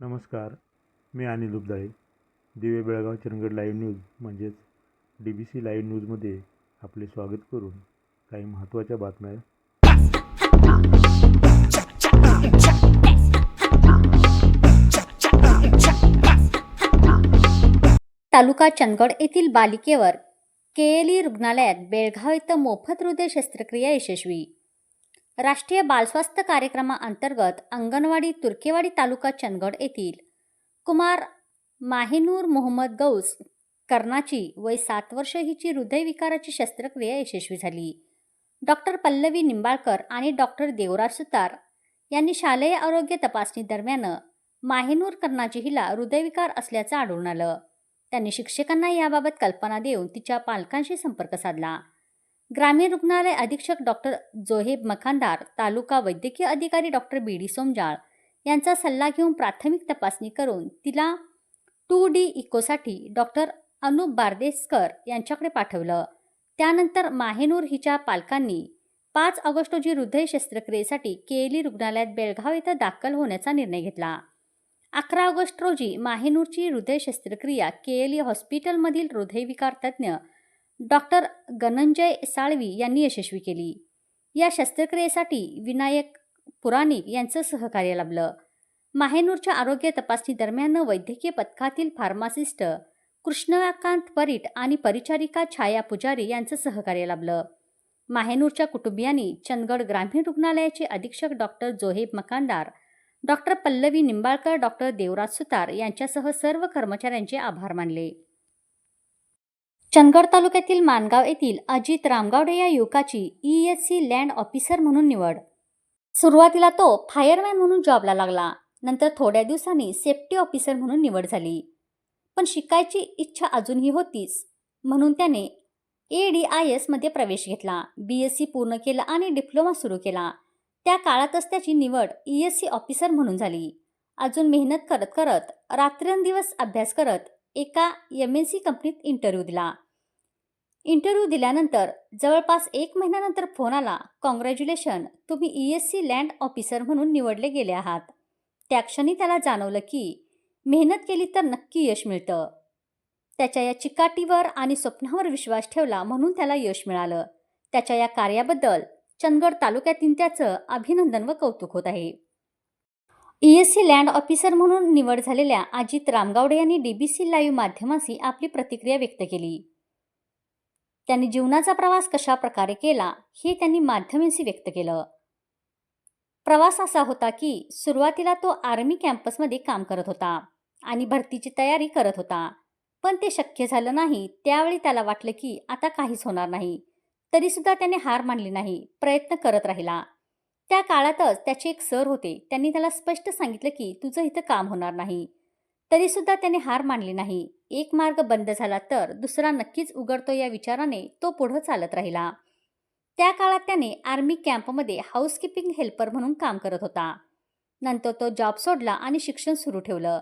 नमस्कार मी अनिल उबदाळे. दिवे Belgaum Chandgad live news म्हणजेच डी बी सी लाईव्ह न्यूजमध्ये आपले स्वागत करून काही महत्त्वाच्या बातम्या. तालुका चंदगड येथील बालिकेवर केएलई रुग्णालयात बेळगाव इथं मोफत हृदय शस्त्रक्रिया यशस्वी राष्ट्रीय बालस्वास्थ्य कार्यक्रमाअंतर्गत अंगणवाडी तुर्केवाडी तालुका चंदगड येथील कुमार माहिनूर मोहम्मद गौस कर्णाची वय सात वर्ष हिची हृदयविकाराची शस्त्रक्रिया यशस्वी झाली. डॉक्टर पल्लवी निंबाळकर आणि डॉक्टर देवराज सुतार यांनी शालेय आरोग्य तपासणी दरम्यान माहिनूर कर्णाची हिला हृदयविकार असल्याचं आढळून आलं. त्यांनी शिक्षकांना याबाबत कल्पना देऊन तिच्या पालकांशी संपर्क साधला. ग्रामीण रुग्णालय अधीक्षक डॉक्टर जोहेब मखांदार तालुका वैद्यकीय अधिकारी डॉक्टर बी. डी. सोमजाळ यांचा सल्ला घेऊन प्राथमिक तपासणी करून तिला टू डी इकोसाठी डॉक्टर अनुप बारदेसकर यांच्याकडे पाठवलं. त्यानंतर माहेनूर हिच्या पालकांनी पाच ऑगस्ट रोजी हृदय शस्त्रक्रियेसाठी केएली रुग्णालयात बेळगाव इथं दाखल होण्याचा निर्णय घेतला. अकरा ऑगस्ट रोजी माहेनूरची हृदय शस्त्रक्रिया केएलई हॉस्पिटलमधील हृदयविकार तज्ज्ञ डॉक्टर गणंजय साळवी यांनी यशस्वी केली. या शस्त्रक्रियेसाठी विनायक पुराणिक यांचं सहकार्य लाभलं. माहेनूरच्या आरोग्य तपासणी दरम्यान वैद्यकीय पथकातील फार्मासिस्ट कृष्णकांत परीट आणि परिचारिका छाया पुजारी यांचं सहकार्य लाभलं. माहेनूरच्या कुटुंबियांनी चंदगड ग्रामीण रुग्णालयाचे अधीक्षक doctor Zoheb Makandar doctor Pallavi Nimbalkar doctor Devraj Sutar यांच्यासह सर्व कर्मचाऱ्यांचे आभार मानले. चंदगड तालुक्यातील मानगाव येथील अजित रामगावडे या युवकाची E S C land officer म्हणून निवड. सुरुवातीला तो फायरमॅन म्हणून जॉबला लागला. नंतर थोड्या दिवसांनी सेफ्टी ऑफिसर म्हणून निवड झाली. पण शिकायची इच्छा अजूनही होतीच. म्हणून त्याने ए डी आय एसमध्ये प्रवेश घेतला. बी एस सी पूर्ण केला आणि डिप्लोमा सुरू केला. त्या काळातच त्याची निवड ई एस सी ऑफिसर म्हणून झाली. अजून मेहनत करत करत रात्रंदिवस अभ्यास करत एका एम एन सी कंपनीत इंटरव्ह्यू दिला. इंटरव्ह्यू दिल्यानंतर जवळपास एक महिन्यानंतर फोन आला कॉंग्रॅच्युलेशन तुम्ही E S C land officer म्हणून निवडले गेले आहात. त्या क्षणी त्याला जाणवलं की मेहनत केली तर नक्की यश मिळतं. त्याच्या या चिकाटीवर आणि स्वप्नावर विश्वास ठेवला म्हणून त्याला यश मिळालं. त्याच्या या कार्याबद्दल चंदगड तालुक्यातील त्याचं अभिनंदन व कौतुक होत आहे. E S C land officer म्हणून निवड झालेल्या अजित रामगावडे यांनी डी बी सी लाईव्ह माध्यमाशी आपली प्रतिक्रिया व्यक्त केली. त्यांनी जीवनाचा प्रवास कशा प्रकारे केला हे त्यांनी माध्यमांशी व्यक्त केलं. प्रवास असा होता की सुरुवातीला तो आर्मी कॅम्पसमध्ये काम करत होता आणि भरतीची तयारी करत होता. पण ते शक्य झालं नाही त्यावेळी त्याला वाटलं की आता काहीच होणार नाही. तरीसुद्धा त्याने हार मानली नाही प्रयत्न करत राहिला. त्या काळातच त्याचे एक सर होते त्यांनी त्याला स्पष्ट सांगितलं की तुझं इथं काम होणार नाही. तरीसुद्धा त्याने हार मानली नाही. एक मार्ग बंद झाला तर दुसरा नक्कीच उघडतो या विचाराने तो पुढं चालत राहिला. त्या काळात त्याने आर्मी कॅम्पमध्ये हाऊसकीपिंग हेल्पर म्हणून काम करत होता. नंतर तो जॉब सोडला आणि शिक्षण सुरू ठेवलं.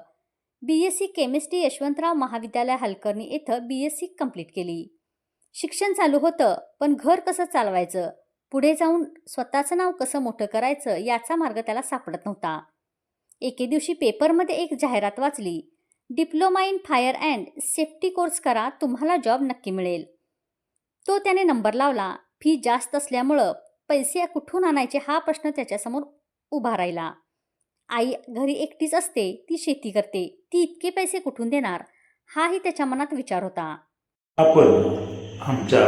B S C chemistry Yashwantrao महाविद्यालय हलकर्णी इथं बी एस सी कंप्लीट केली. शिक्षण चालू होतं पण घर कसं चालवायचं? पुढे जाऊन स्वतःचं नाव कसं मोठं करायचं याचा मार्ग त्याला सापडत नव्हता. एके दिवशी पेपरमध्ये एक जाहिरात वाचली diploma in fire and safety course करा तुम्हाला जॉब नक्की मिळेल. तो त्याने नंबर लावला. फी जास्त असल्यामुळं पैसे कुठून आणायचे हा प्रश्न त्याच्यासमोर उभा राहिला. आई घरी एकटीच असते ती शेती करते ती इतके पैसे कुठून देणार? हाही त्याच्या मनात विचार होता. आपण आमच्या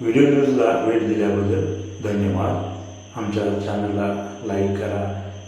व्हिडिओ न्यूजला वेळ दिल्याबद्दल धन्यवाद. आमच्या चॅनलला लाईक करा